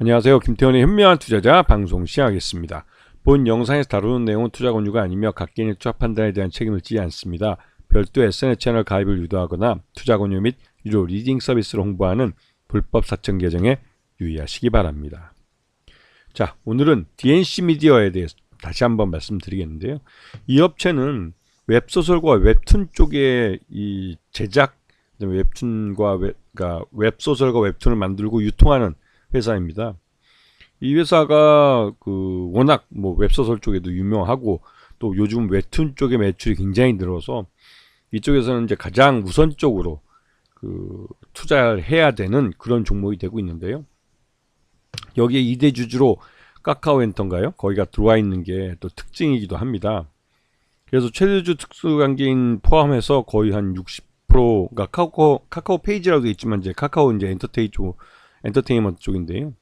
안녕하세요. 김태원의 현명한 투자자 방송 시작하겠습니다. 본 영상에서 다루는 내용은 투자 권유가 아니며 각 개인의 투자 판단에 대한 책임을 지지 않습니다. 별도 SNS 채널 가입을 유도하거나 투자 권유 및 유료 리딩 서비스를 홍보하는 불법 사천 계정에 유의하시기 바랍니다. 자, 오늘은 DNC 미디어에 대해서 다시 한번 말씀드리겠는데요. 이 업체는 웹소설과 웹툰 쪽의 이 제작, 웹툰과 웹, 그러니까 웹소설과 웹툰을 만들고 유통하는 회사입니다. 이 회사가 그 워낙 뭐 웹소설 쪽에도 유명하고 또 요즘 웹툰 쪽의 매출이 굉장히 늘어서 이쪽에서는 이제 가장 우선적으로 그 투자를 해야 되는 그런 종목이 되고 있는데요. 여기에 2대 주주로 카카오 엔터인가요? 거기가 들어와 있는 게 또 특징이기도 합니다. 그래서 최대주 특수관계인 포함해서 거의 한 60%가 카카오 카카오 페이지라고 돼 있지만 이제 카카오 이제 엔터테인 쪽 엔터테인먼트 쪽인데요.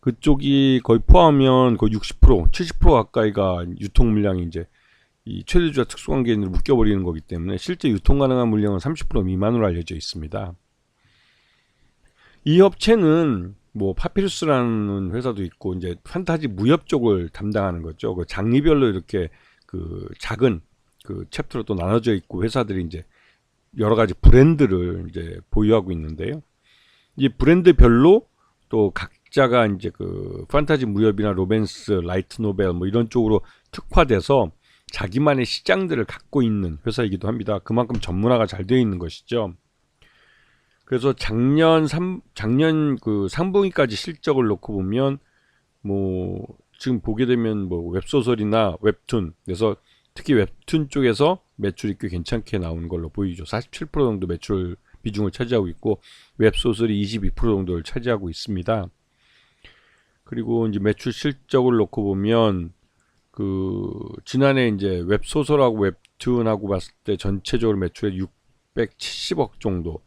그쪽이 거의 포함하면 거의 60% 70% 가까이가 유통 물량이 이제 이 최대주와 특수관계인으로 묶여버리는 거기 때문에 실제 유통 가능한 물량은 30% 미만으로 알려져 있습니다. 이 업체는 뭐 파피루스라는 회사도 있고 이제 판타지 무협 쪽을 담당하는 거죠. 그 장르별로 이렇게 그 작은 그 챕터로 또 나눠져 있고 회사들이 이제 여러 가지 브랜드를 이제 보유하고 있는데요. 이 브랜드별로 또 각자가 이제 그 판타지 무협이나 로맨스, 라이트 노벨 뭐 이런 쪽으로 특화돼서 자기만의 시장들을 갖고 있는 회사이기도 합니다. 그만큼 전문화가 잘 되어 있는 것이죠. 그래서 작년 3, 작년 그 상분기까지 실적을 놓고 보면 뭐 지금 보게 되면 뭐 웹소설이나 웹툰 그래서 특히 웹툰 쪽에서 매출이 꽤 괜찮게 나오는 걸로 보이죠. 47% 정도 매출 비중을 차지하고 있고 웹소설이 22% 정도를 차지하고 있습니다. 그리고 이제 매출 실적을 놓고 보면 그 지난해 이제 웹소설하고 웹툰하고 봤을 때 전체적으로 매출에 670억 정도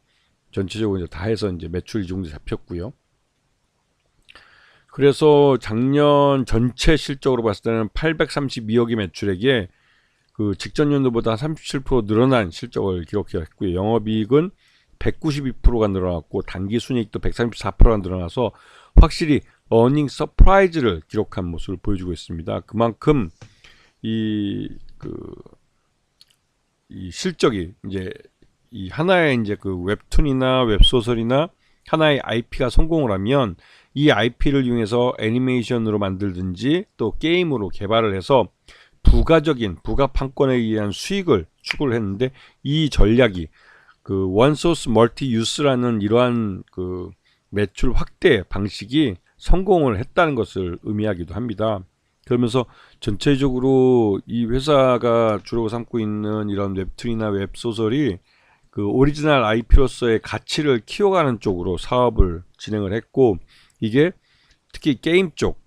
전체적으로 이제 다 해서 이제 매출 이 정도 잡혔고요. 그래서 작년 전체 실적으로 봤을 때는 832억의 매출액에 그 직전 연도보다 37% 늘어난 실적을 기록했고요. 영업이익은 192%가 늘어났고 단기 순이익도 134%가 늘어나서 확실히 어닝 서프라이즈를 기록한 모습을 보여주고 있습니다. 그만큼 이 그, 이 실적이 이제 이 하나의 이제 그 웹툰이나 웹소설이나 하나의 IP가 성공을 하면 이 IP를 이용해서 애니메이션으로 만들든지 또 게임으로 개발을 해서 부가적인 부가 판권에 의한 수익을 추구를 했는데 이 전략이 그 원소스 멀티 유스라는 이러한 그 매출 확대 방식이 성공을 했다는 것을 의미하기도 합니다. 그러면서 전체적으로 이 회사가 주로 삼고 있는 이런 웹툰이나 웹소설이 그 오리지널 IP로서의 가치를 키워가는 쪽으로 사업을 진행을 했고 이게 특히 게임 쪽,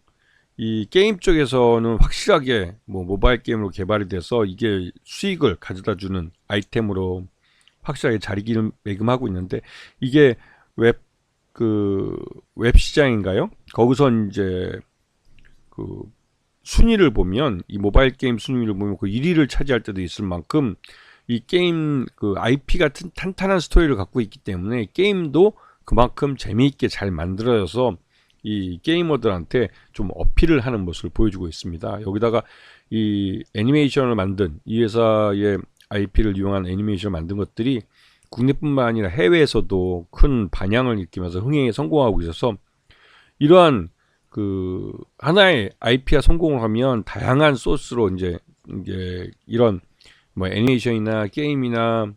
이 게임 쪽에서는 확실하게 뭐 모바일 게임으로 개발이 돼서 이게 수익을 가져다 주는 아이템으로 확실하게 자리매김하고 있는데 이게 웹 그 웹 시장인가요? 거기서 이제 그 순위를 보면 이 모바일 게임 순위를 보면 그 1위를 차지할 때도 있을 만큼 이 게임 그 IP 같은 탄탄한 스토리를 갖고 있기 때문에 게임도 그만큼 재미있게 잘 만들어져서 이 게이머들한테 좀 어필을 하는 모습을 보여주고 있습니다. 여기다가 이 애니메이션을 만든 이 회사의 IP를 이용한 애니메이션을 만든 것들이 국내뿐만 아니라 해외에서도 큰 반향을 일으키면서 흥행에 성공하고 있어서 이러한 그 하나의 IP가 성공을 하면 다양한 소스로 이제 이제 이런 뭐 애니메이션이나 게임이나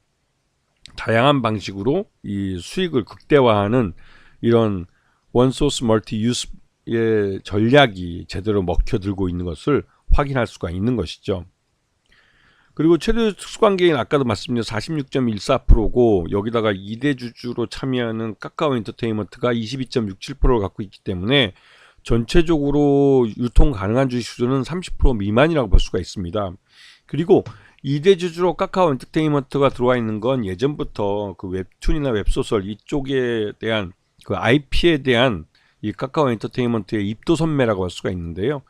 다양한 방식으로 이 수익을 극대화하는 이런 원소스 멀티 유스의 전략이 제대로 먹혀들고 있는 것을 확인할 수가 있는 것이죠. 그리고 최대 특수관계인 아까도 말씀드린 46.14%고 여기다가 2대 주주로 참여하는 카카오 엔터테인먼트가 22.67%를 갖고 있기 때문에 전체적으로 유통 가능한 주식 수준은 30% 미만이라고 볼 수가 있습니다. 그리고 2대 주주로 카카오 엔터테인먼트가 들어와 있는 건 예전부터 그 웹툰이나 웹소설 이쪽에 대한 그 IP에 대한 이 카카오 엔터테인먼트의 입도 선매라고 할 수가 있는데요.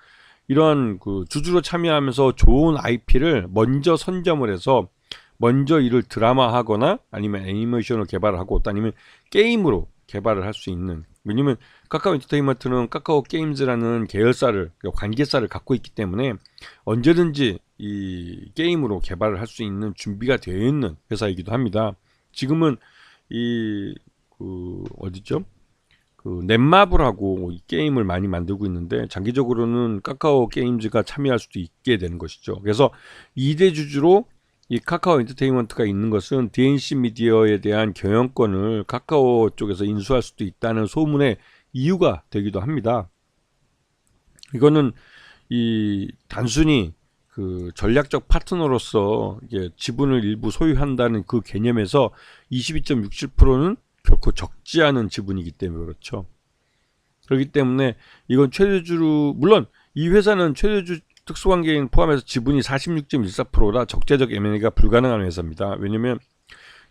이런 그 주주로 참여하면서 좋은 IP를 먼저 선점을 해서 먼저 이를 드라마하거나 아니면 애니메이션을 개발하고 또 아니면 게임으로 개발을 할 수 있는 왜냐면 카카오 엔터테인먼트는 카카오 게임즈라는 계열사를 관계사를 갖고 있기 때문에 언제든지 이 게임으로 개발을 할 수 있는 준비가 되어 있는 회사이기도 합니다. 지금은 이 그 어디죠? 그 넷마블하고 이 게임을 많이 만들고 있는데 장기적으로는 카카오 게임즈가 참여할 수도 있게 되는 것이죠. 그래서 2대 주주로 이 카카오 엔터테인먼트가 있는 것은 DNC 미디어에 대한 경영권을 카카오 쪽에서 인수할 수도 있다는 소문의 이유가 되기도 합니다. 이거는 이 단순히 그 전략적 파트너로서 지분을 일부 소유한다는 그 개념에서 22.67%는 결코 적지 않은 지분이기 때문에 그렇죠. 그렇기 때문에 이건 최대주로 물론 이 회사는 최대주 특수관계인 포함해서 지분이 46.14%라 적재적 M&A가 불가능한 회사입니다. 왜냐면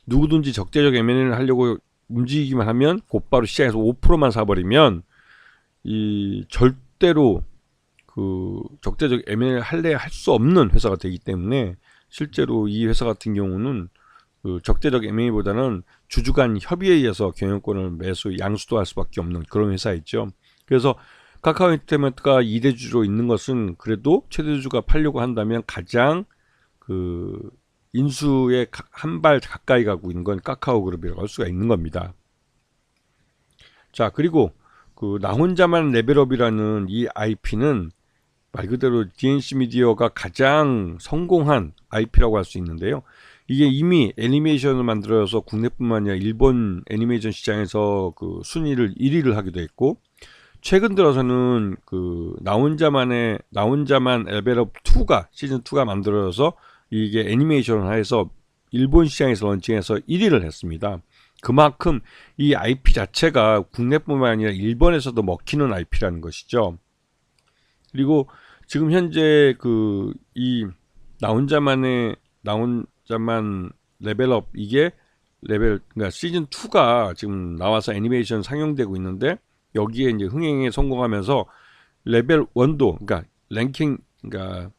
누구든지 적재적 M&A를 하려고 움직이기만 하면 곧바로 시장에서 5%만 사버리면 이 절대로 그 적재적 M&A를 할래 할 수 없는 회사가 되기 때문에 실제로 이 회사 같은 경우는 그 적대적 M&A보다는 주주 간 협의에 의해서 경영권을 매수 양수도 할 수밖에 없는 그런 회사 있죠. 그래서 카카오 엔터테인먼트가 2대 주로 있는 것은 그래도 최대 주가 팔려고 한다면 가장 그 인수에 한 발 가까이 가고 있는 건 카카오 그룹이라고 할 수가 있는 겁니다. 자, 그리고 그 나 혼자만 레벨업이라는 이 IP는 말 그대로 DNC 미디어가 가장 성공한 IP라고 할 수 있는데요. 이게 이미 애니메이션을 만들어서 국내뿐만 아니라 일본 애니메이션 시장에서 그 순위를 1위를 하기도 했고 최근 들어서는 그 나 혼자만의 나 혼자만 레벨업 2가 시즌 2가 만들어져서 이게 애니메이션을 해서 일본 시장에서 런칭해서 1위를 했습니다. 그만큼 이 IP 자체가 국내뿐만 아니라 일본에서도 먹히는 IP라는 것이죠. 그리고 지금 현재 그 이 나 혼자만의 나혼 자만 레벨업 이게 레벨 그러니까 시즌 2가 지금 나와서 애니메이션 상영되고 있는데 여기에 이제 흥행에 성공하면서 레벨 1도 그러니까 랭킹 그러니까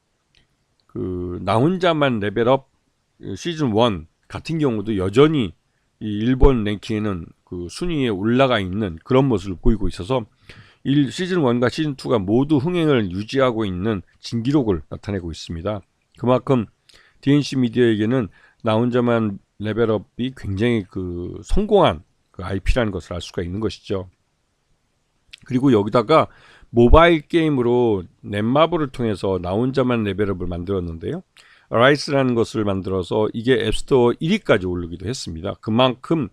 그 나 혼자만 레벨업 시즌 1 같은 경우도 여전히 이 일본 랭킹에는 그 순위에 올라가 있는 그런 모습을 보이고 있어서 일 시즌 1과 시즌 2가 모두 흥행을 유지하고 있는 진기록을 나타내고 있습니다. 그만큼 DNC 미디어에게는 나 혼자만 레벨업이 굉장히 그 성공한 그 IP라는 것을 알 수가 있는 것이죠. 그리고 여기다가 모바일 게임으로 넷마블을 통해서 나 혼자만 레벨업을 만들었는데요. 라이스라는 것을 만들어서 이게 앱스토어 1위까지 오르기도 했습니다. 그만큼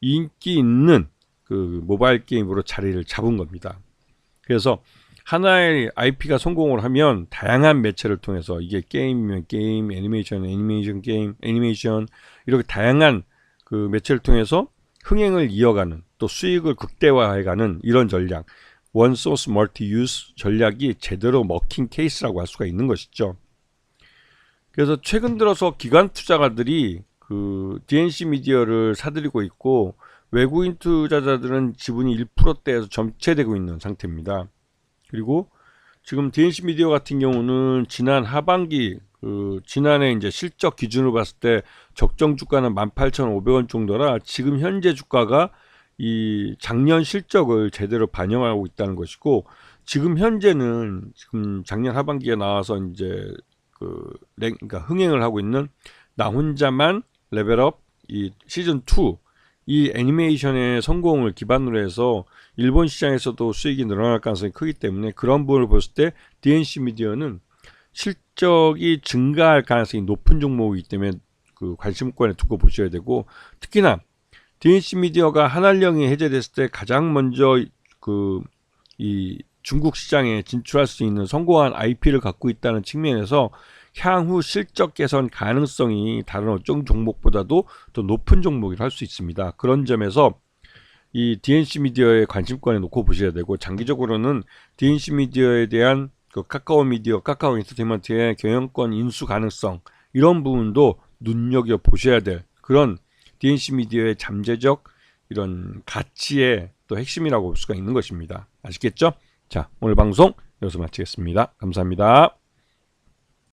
인기 있는 그 모바일 게임으로 자리를 잡은 겁니다. 그래서 하나의 IP가 성공을 하면 다양한 매체를 통해서 이게 게임이면 게임, 애니메이션, 애니메이션 게임, 애니메이션 이렇게 다양한 그 매체를 통해서 흥행을 이어가는 또 수익을 극대화해가는 이런 전략 원 소스 멀티 유스 전략이 제대로 먹힌 케이스라고 할 수가 있는 것이죠. 그래서 최근 들어서 기관 투자가들이 그 DNC 미디어를 사들이고 있고 외국인 투자자들은 지분이 1%대에서 점체되고 있는 상태입니다. 그리고 지금 DNC 미디어 같은 경우는 지난 하반기 그 지난해 이제 실적 기준으로 봤을 때 적정 주가는 18,500원 정도라 지금 현재 주가가 이 작년 실적을 제대로 반영하고 있다는 것이고 지금 현재는 지금 작년 하반기에 나와서 이제 그 랭, 그러니까 흥행을 하고 있는 나 혼자만 레벨업 이 시즌 2 이 애니메이션의 성공을 기반으로 해서 일본 시장에서도 수익이 늘어날 가능성이 크기 때문에 그런 부분을 봤을 때 DNC 미디어는 실적이 증가할 가능성이 높은 종목이기 때문에 그 관심권에 두고 보셔야 되고 특히나 DNC 미디어가 한알령이 해제됐을 때 가장 먼저 그 이 중국 시장에 진출할 수 있는 성공한 IP를 갖고 있다는 측면에서 향후 실적 개선 가능성이 다른 어떤 종목보다도 더 높은 종목이라 할 수 있습니다. 그런 점에서 이 DNC 미디어의 관심권에 놓고 보셔야 되고 장기적으로는 DNC 미디어에 대한 그 카카오 미디어, 카카오 인터테인먼트의 경영권 인수 가능성 이런 부분도 눈여겨 보셔야 될 그런 DNC 미디어의 잠재적 이런 가치의 또 핵심이라고 볼 수가 있는 것입니다. 아시겠죠? 자, 오늘 방송 여기서 마치겠습니다. 감사합니다.